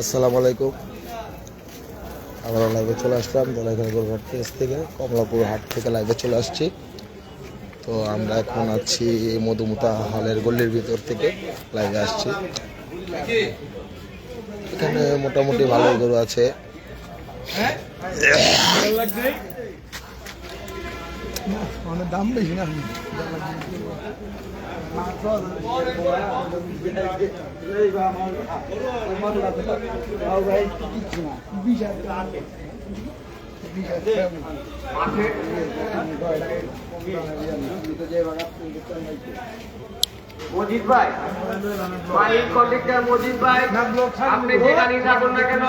আসসালামু আলাইকুম। আমরা লাইভে চলে আসলাম দোলাইখানা গোলঘাট পেজ থেকে, কমলাপুর হাট থেকে লাইভে চলে আসছি। তো আমরা এখন আছি মধুমতা হলের গল্লির ভিতর থেকে লাইভে আসছি। এখানে মোটামুটি ভালো গরু আছে। অনেক দাম বেশি না। মজিদ ভাই মজিদ ভাই, আপনি যেখানেই থাকুন না কেন,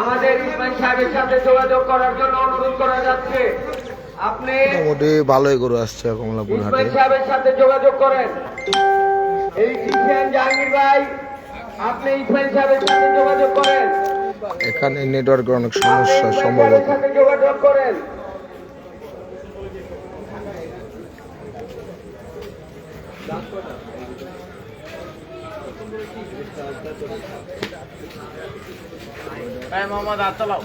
আমাদের সাহেবের সাথে যোগাযোগ করার জন্য অনুরোধ করা যাচ্ছে। মোটামুটি ভালোই গরু আসছে কমলাপুর হাটে। সাহেবের সাথে যোগাযোগ করেন। এই ক্রিশ্চিয়ান জাহাঙ্গীর ভাই আপনি ইসমাইল সাহেবের সাথে যোগাযোগ করেন। এখানে নেটওয়ার্কের অনেক সমস্যা সম্ভবত। যোগাযোগ করেন। মোহাম্মদ আতলাও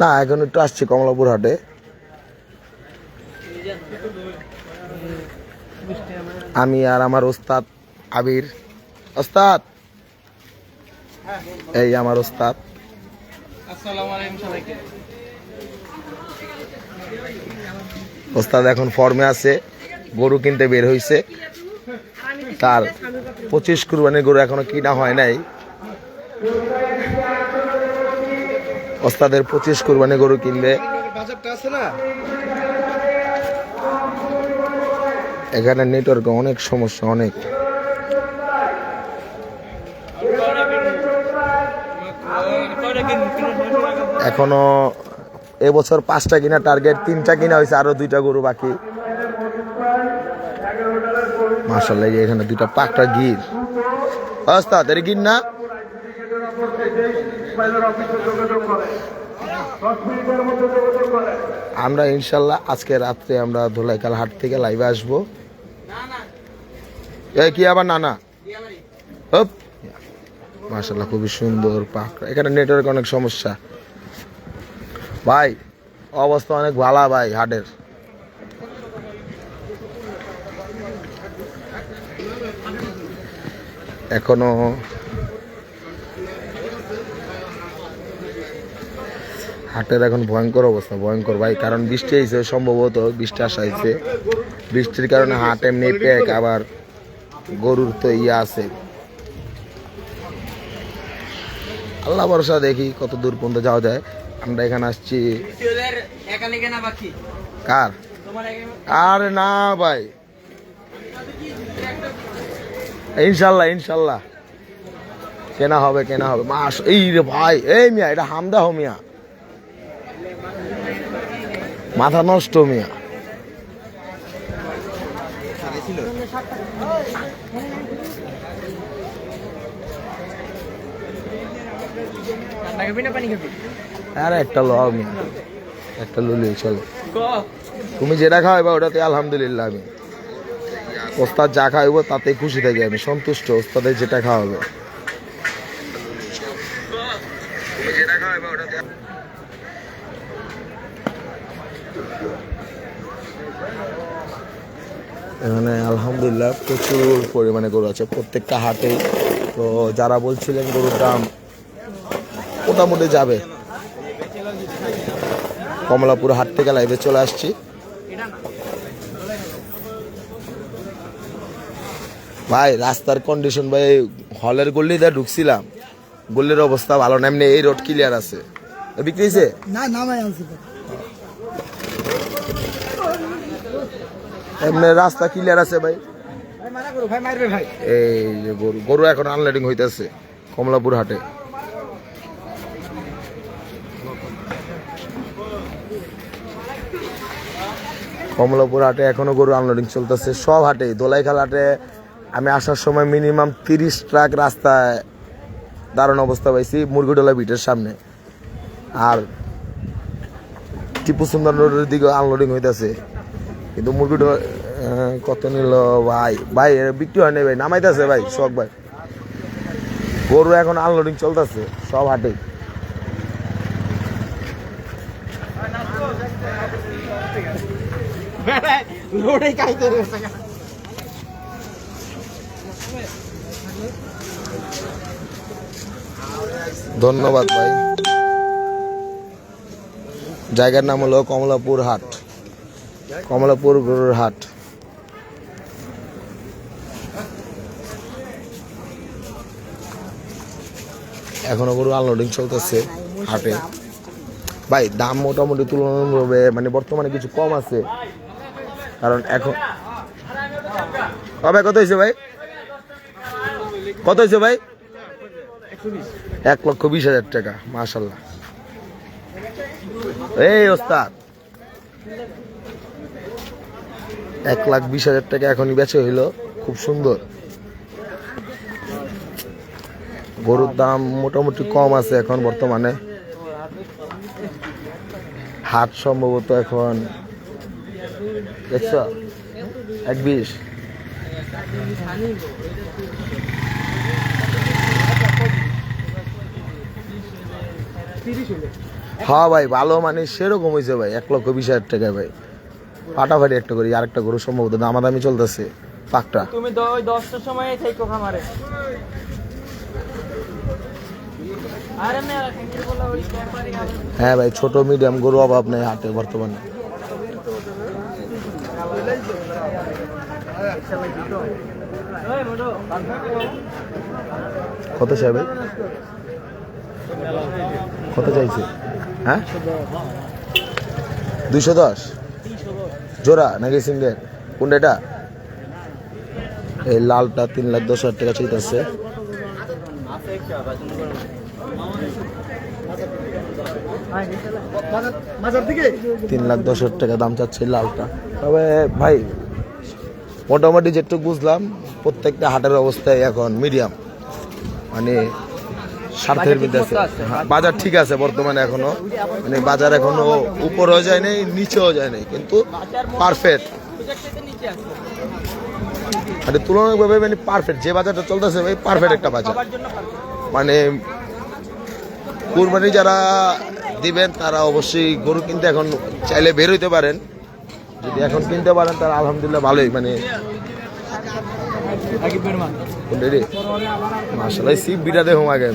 না এখন একটু আসছি কমলাপুর হাটে। আমি আর আমার ওস্তাদ আবির। ওস্তাদ! এই আমার ওস্তাদ। ওস্তাদ এখন ফর্মে আছে গরু কিনতে বের হইছে। তার পঁচিশ কুরবানির গরু এখনও কিনা হয় নাই। ওস্তাদের পঁচিশ কুরবানি গরু কিনবে এখানে নেটওয়ার্কে অনেক সমস্যা অনেক। এখনও এবছর পাঁচটা কিনা টার্গেট তিনটা কিনা হয়েছে আরও দুইটা গরু বাকি। মাসাল্লাহ এখানে দুইটা পাকটা গির। ওস্তাদ এর গির না? আমরা ইনশাল্লাহ আজকে রাত্রে আমরা ধোলাইকাল হাট থেকে লাইভে আসব। এ কি আবার নানা? হপ। মাশাল্লাহ খুবই সুন্দর পাক। এখানে নেটওয়ার্ক অনেক সমস্যা। ভাই, অবস্থা অনেক ভালো ভাই, হাটের। এখনও হাটের এখন ভয়ঙ্কর অবস্থা, ভয়ঙ্কর ভাই, কারণ বৃষ্টি হয়েছে, সম্ভবত বৃষ্টি আসা হয়েছে। বৃষ্টির কারণে হাট এমনি প্যাক আবার গরুর তো ইয়ে আছে। আল্লাহ ভরসা, দেখি কত দূর পর্যন্ত যাওয়া যায়। আমরা এখানে আসছি। কার? আরে না ভাই। ইনশাল্লাহ ইনশাল্লাহ। কেনা হবে কেনা হবে। মাস এই রে ভাই, এই মিয়া, এটা হামদা মিয়া। মাথা নষ্ট মিয়া। ঠান্ডা খাবি না পানি খাবি? আরে একটা ল একটা লুলি চলো। তুমি যেটা খাওয়াইবা ওটাতে আলহামদুলিল্লাহ আমি। ওস্তাদ যা খাওয়াইব তাতে খুশি থাকি আমি সন্তুষ্ট ওস্তাদের যেটা খাওয়াবে এখানে আলহামদুলিল্লাহ প্রচুর পরিমাণে গরু আছে প্রত্যেকটা হাটে তো যারা বলছিলেন গরুর দাম মোটামুটি যাবে। কমলাপুর হাট থেকে লাইভে চলে আসছি। ভাই রাস্তার কন্ডিশন ভাই হলের গল্লি দিয়ে ঢুকছিলাম। গল্লির অবস্থা ভালো না এমনি এই রোড ক্লিয়ার আছে। বিক্রি হয়েছে? না নামাই আনছি এমনি রাস্তা ক্লিয়ার আছে ভাই। ভাই ভাই ভাই। এই গরু গরু এখন আনলোডিং হইতেছে কমলাপুর হাটে। কমলাপুর হাটে এখনও গরু আনলোডিং চলতেছে। সব হাটে, দোলাইখাল হাটে। আমি আসার সময় মিনিমাম তিরিশ ট্রাক রাস্তায় দারুণ অবস্থা পাইছি, মুরগিডোলা বিটের সামনে। আর টিপু সুন্দর রোডের দিকে আনলোডিং হইতেছে। কিন্তু মুরগিডোলা কত নিল ভাই? ভাই বিক্রি হয় নাই ভাই, নামাইতেছে ভাই, শখ ভাই। গরু এখন আনলোডিং চলতেছে, সব হাটে। রয়েছে ধন্যবাদ ভাই। জায়গার নাম হলো কমলাপুর হাট। কমলাপুর গরুর হাট। এখনও গরু আনলোডিং চলতেছে হাটে। ভাই, দাম মোটামুটি তুলনামূলকভাবে মানে বর্তমানে কিছু কম আছে। কারণ এখন কবে কত হয়েছে ভাই? কত হয়েছে ভাই? এক লক্ষ বিশ হাজার টাকা, মাশাল্লাহ। এই ওস্তাদ। এক লাখ বিশ হাজার টাকা এখনই বেচে হইল, খুব সুন্দর। গরুর দাম মোটামুটি কম আছে এখন বর্তমানে। হাট সম্ভবত এখন দেখছ এক বিশ হ্যাঁ ভাই ভালো মানে সেরকম হয়েছে ভাই এক লক্ষ বিশ হাজার টাকা ভাই। ফাটাফাটি একটা করি আর একটা গরু সম্ভবত দামাদামি চলতেছে পাকটা। তুমি ওই দশটার সময় থেকো খামারে। হ্যাঁ ভাই ছোট মিডিয়াম গরু অভাব নেই হাটে বর্তমানে। কত চাই কত চাইছে? হ্যাঁ? দুইশো দশ? জোড়া নাকি সিঙ্গেল কোনটা এটা? এই লালটা তিন লাখ দশ হাজার টাকা চাইতেছে। তিন লাখ দশ হাজার টাকা দাম চাচ্ছে লালটা। তবে ভাই মোটামুটি যেটুকু বুঝলাম প্রত্যেকটা হাটের অবস্থায় এখন মিডিয়াম মানে স্বার্থের মধ্যে আছে। হ্যাঁ, বাজার ঠিক আছে বর্তমানে এখনও। মানে বাজার এখনও উপরেও যায় নাই নিচেও যায় নাই। কিন্তু পারফেক্ট মানে তুলনামূলকভাবে মানে পারফেক্ট যে বাজারটা চলতেছে ভাই পারফেক্ট একটা বাজার। মানে কুরবানি যারা দিবেন তারা অবশ্যই গরু কিনতে এখন চাইলে বের হইতে পারেন। যদি এখন কিনতে পারেন তারা আলহামদুলিল্লাহ ভালোই মানে মাসালাই সিপ দেখুন আগে।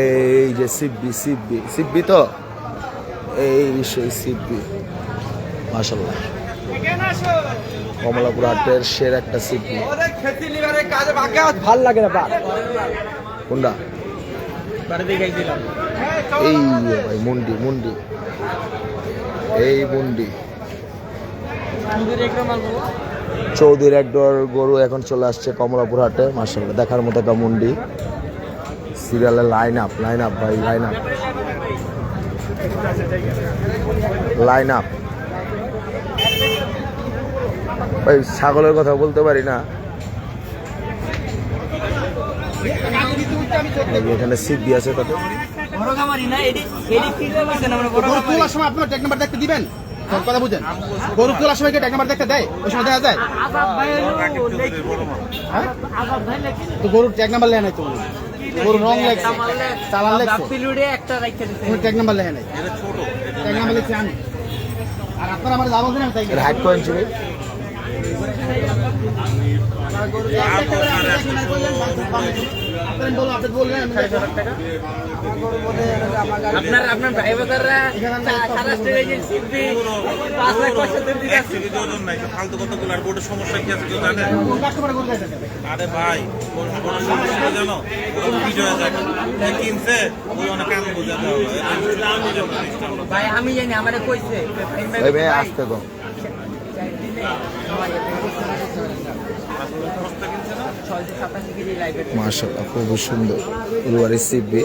এই যে তো? এই সেই মাসাল্লাহ কমলাপুর হাটের সের একটা সিপবি ভালো লাগে না কোনটা? এই ভাই মুন্ডি মুন্ডি। এই মুন্ডি। দুধের একটা চৌধুরীর এক গরু এখন চলে আসছে কমলাপুর হাটে মার্শাল্লাহ দেখার মতো একটা মুন্ডি। সিরিয়ালের লাইন আপ লাইন আপ ভাই লাইন আপ লাইন আপ ভাই ছাগলের কথা বলতে পারি না। এখানে সিট দিয়ে আছে তাতে? বড় খামারি না? এডি এডি ফিল্ড করছে না আমরা বড় গরু খামারি তোলার সময় আপনার ট্যাগ নাম্বার দেখতে দিবেন। কথা বুঝেন। গরু তোলার সময় কি ট্যাগ নাম্বার দেখতে দেয়? ওই সময় দেখা যায়। আজাদ ভাই হলো লেখি হ্যাঁ? আজাদ ভাই লেখি। তো গরুর নাম্বার লেখা নাই তো গরু রং লেখছে। চালান লেখছে। নাম্বার লেখা নাই। ট্যাগ নাম্বার লিখছে আমি। আর আপনার আমার তাই হাইট? আপনার আপনার আপনার ড্রাইভাররা ফালতু আর বোর্ডের সমস্যা কি আছে কেউ জানে? আরে ভাই কোন? সমস্যা জানো কিনছে? ওই অনেক কাম ভাই আমি জানি আমারে কইছে। আসতে কম মার্শাল্লাহ খুবই সুন্দর। রুয়ারি সিপবি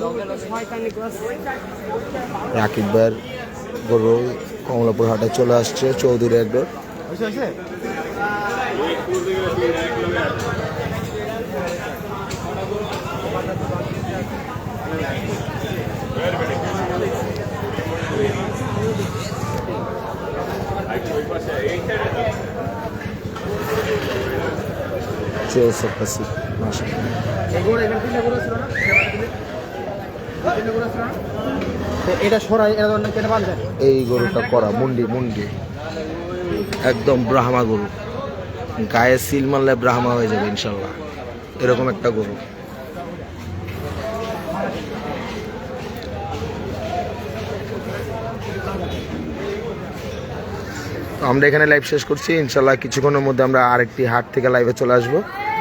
রাকিব ভাইয়ের গরু কমলাপুর হাটে চলে আসছে চৌধুরী একডোর হয়েছে হয়েছে চলছে কাছে মাশাআল্লাহ। এগুলো এখানে তিনটা গরু ছিল না তিনটা গরু ছিল না। তো এটা সরাই এটা কেটে বাঁধবেন এই গরুটা করা মুন্ডি মুন্ডি। একদম ব্রাহ্মা গরু। গায়ে সিল মারলে ব্রাহ্মা হয়ে যাবে ইনশাল্লাহ। এরকম একটা গরু। আমরা এখানে লাইভ শেষ করছি। ইনশাল্লাহ কিছুক্ষণের মধ্যে আমরা আরেকটি হাট থেকে লাইভে চলে আসব।